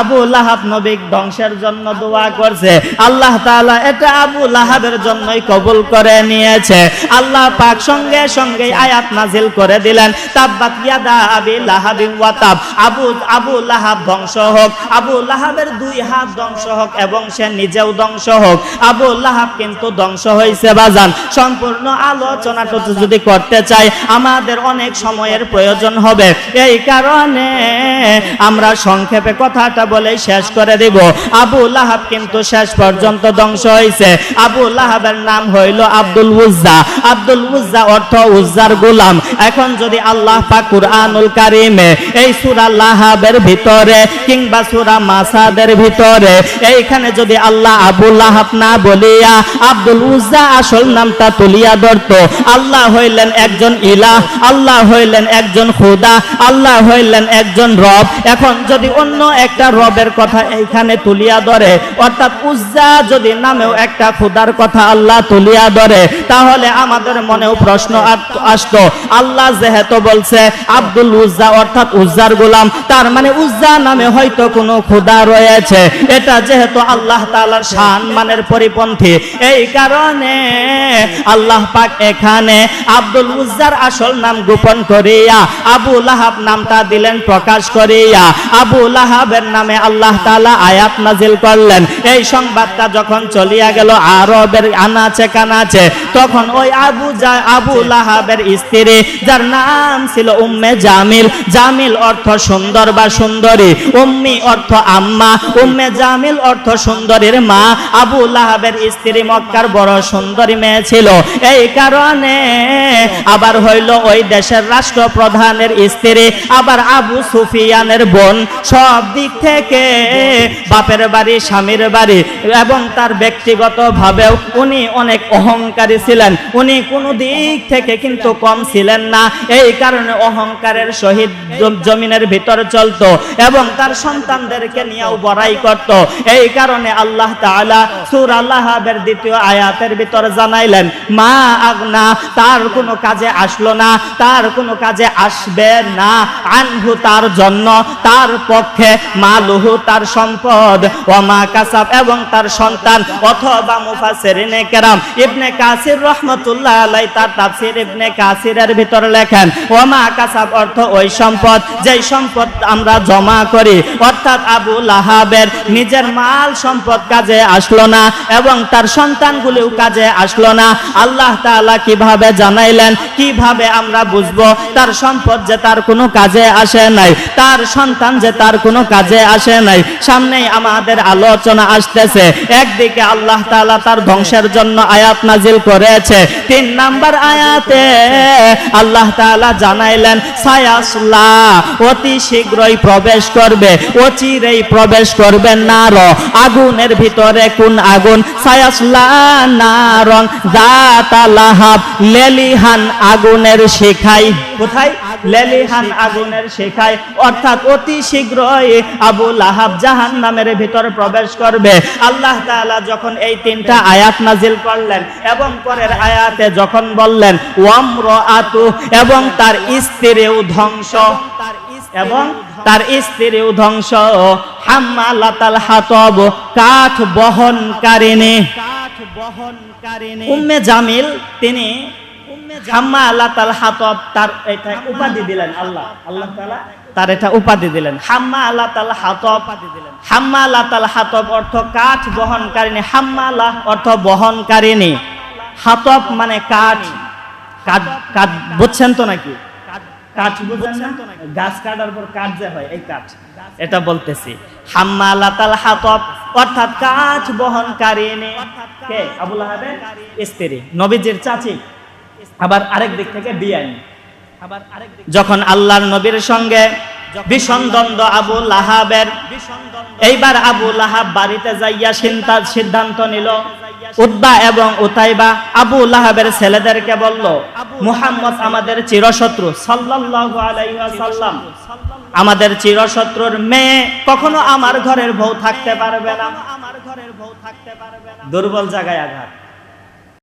আবু লাহাব নবী ধ্বংসের জন্য দোয়া করছে। আল্লাহ তাআলা এটা আবু লাহাবের জন্যই কবুল করে নিয়েছে। আল্লাহ পাক সঙ্গে সঙ্গে আয়াত নাজিল করে দিলেন, তাব্বাত ইয়াদা আবি লাহাবিন ওয়া তাব। আবু আবু লাহাব ধ্বংস হোক, আবু লাহাবের দুই হাত ধ্বংস হোক এবং সে নিজেও ধ্বংস হোক। আবু লাহাব কিন্তু ধ্বংস হয়েছে বাজান। সম্পূর্ণ আলোচনাটা যদি করতে চাই, আমাদের অনেক সময়ের প্রয়োজন হবে। এই কারণে আমরা সংক্ষেপে কথাটা বলে শেষ করে দেব। আবু লাহাব কিন্তু শেষ পর্যন্ত ধ্বংস হয়েছে আবু লাহাবের নাম হইল আব্দুল উজ্জা। আব্দুল উজ্জা অর্থ উজ্জার গোলাম। এখন যদি আল্লাহ পাক কুরআনুল কারিমে এই সূরা লাহাবের ভিতরে কিংবা সূরা মাসাদের ভিতরে এইখানে যদি আল্লাহ আবু লাহাব না বলিয়া আব্দুল উজ্জা আসল নামটা তুলিয়া ধরত, আল্লাহ হইলেন একজন ইলাহ, আল্লাহ হইলেন একজন খুদা, আল্লাহ হইলেন একজন রব। এখন যদি অন্য একটা রবের কথা এইখানে তুলিয়া ধরে, অর্থাৎ উজ্জা যদি নামেও একটা খুদার কথা আল্লাহ তুলিয়া ধরে, তাহলে আমাদের মনেও প্রশ্ন আসতো, আল্লাহ যেহেতু বলছে আব্দুল উজ্জা অর্থাৎ উজ্জার গোলাম, তার মানে উজ্জা নামে হয়তো কোনো খুদা রয়েছে, এটা যেহেতু আল্লাহ তাআলার শান মানের পরিপন্থী, এই কারণে আল্লাহ পাক এখানে আব্দুল উজ্জার আসল নাম গোপন করিয়া, আবু লাহাব নামটা দিলেন প্রকাশ করিয়া, আবু লাহাবের নামে আল্লাহ তাআলা আয়াত নাজিল করলেন। এই সংবাদটা যখন চলিয়া গেল, আরবের আনাচে কানাচে, তখন ওই আবু আবু লাহাবের স্ত্রী, যার নাম ছিল উম্মে জামিল জামিল অর্থ সুন্দর বা সুন্দরী, উম্মি অর্থ আম্মা, উম্মে জামিল অর্থ সুন্দরীর মা, আবু লাহাবের স্ত্রী মক্কার বড় সুন্দরী মেয়ে ছিল। এই কারণে আবার হইল ওই দেশের রাষ্ট্রপ্রধানের স্ত্রী, আবার আবু সুফিয়ানের বোন, সব দিক থেকে বাপের বাড়ি, স্বামীর বাড়ি এবং তার ব্যক্তিগত ভাবেও উনি অনেক অহংকারী ছিলেন। উনি কোনো দিক থেকে কিন্তু কম ছিলেন না। এই কারণে অহংকারের সহিত জমিনের ভিতর চলতো এবং তার সন্তানদেরকে নিয়েও বড়াই করত। এই কারণে আল্লাহ তাআলা সূরা আল্লাহের দ্বিতীয় আয়াতের ভিতর জানাইলেন, মা আগনা, তার কোনো কাজে আসলো না, তার কোনো কাজে আসবে না। আনহু তার জন্য, তার পক্ষে মালুহু তার সম্পদ ও মা কাসাব এবং তার সন্তান, অথবা মুফাসসিরিনে কেরাম। ইবনে কাসির রহমাতুল্লাহ আলাই তার তাফসীর ইবনে কাসিরের ভিতর লেখেন ও মা কাসাব অর্থ ওই সম্পদ, যেই সম্পদ আমরা জমা করি। অর্থাৎ আবু লাহাবের নিজের মাল সম্পদ কাজে আসলো না এবং তার সন্তানগুলিও কাজে আসলো না। আল্লাহ তাআলা কীভাবে জানাইলেন, কীভাবে আমরা বুঝব, তার সম্পদ যে তার কোনো কাজে আসে নাই, তার সন্তান যে তার কোনো কাজে আসে নাই। সামনেই আমাদের আলোচনা আসতেছে। একদিকে আল্লাহ তাআলা তার ধ্বংসের জন্য আয়াত নাজিল করেছে। তিন নাম্বার আয়াতে আল্লাহ তাআলা জানাইলেন, সায়াসলা, অতি শীঘ্রই প্রবেশ করবে, অচিরেই প্রবেশ করবে নার। আগুনের ভিতরে কোন আগুন? সায়াসলা নারং জাতা লাহাব, লেলিহান আগুনের শেখাই। কোথায়? লেলিহান আগুনের শেখায় অর্থাৎ অতি শীঘ্রই আবু লাহাব জাহান নামের ভিতর প্রবেশ করবে। আল্লাহ তাআলা যখন এই তিনটা আয়াত নাজিল করলেন এবং পরের আয়াতে যখন বললেন ওয়ামরাআতু এবং তার স্ত্রীও ধ্বংস তার এবং তার স্ত্রীও ধ্বংস হাম্মালাতাল হাতব কাঠ বহনকারিণী। কাঠ বহনকারিণী। উম্মে জামিল তিনি হাম্মা আল্লাহ তাল হাতব তার এটা উপাধি দিলেন আল্লাহ। আল্লাহ তাআলা তার এটা উপাধি দিলেন। হাম্মা আল্লাহ তাল হাতব হাম্মা আল্লাহ তাল হাতব অর্থ কাঠ বহনকারিনী। হাম্মা আল্লাহ অর্থ বহনকারিনী। হাতব মানে কাঠ। কাঠ কাঠ বুঝছেন তো নাকি? কাঠ বুঝেন না? গাছ কাটার পর কাঠ যে হয় এই কাঠ। এটা বলতেছি। হাম্মা আল্লাহ তাল হাতব অর্থাৎ কাঠ বহনকারিনী। কে? আবুল আহাবের স্ত্রী নবীজির চাচি। আবার আরেক দিক থেকে বিয়ানি আবার আরেক যখন আল্লাহর নবীর সঙ্গে ভীষণ দ্বন্দ্ব আবু লাহাবের এইবার আবু লাহাব বাড়িতে যাইয়া চিন্তা সিদ্ধান্ত নিল। উদ্বা এবং উতাইবা আবু লাহাবের ছেলেদেরকে বলল মুহাম্মদ আমাদের চিরশত্রু। সাল্লাল্লাহু আলাইহি ওয়াসাল্লাম। আমাদের চিরশত্রুর মেয়ে কখনো আমার ঘরের বউ থাকতে পারবে না। আমার ঘরের বউ থাকতে পারবে না। দুর্বল জায়গায় আঘাত।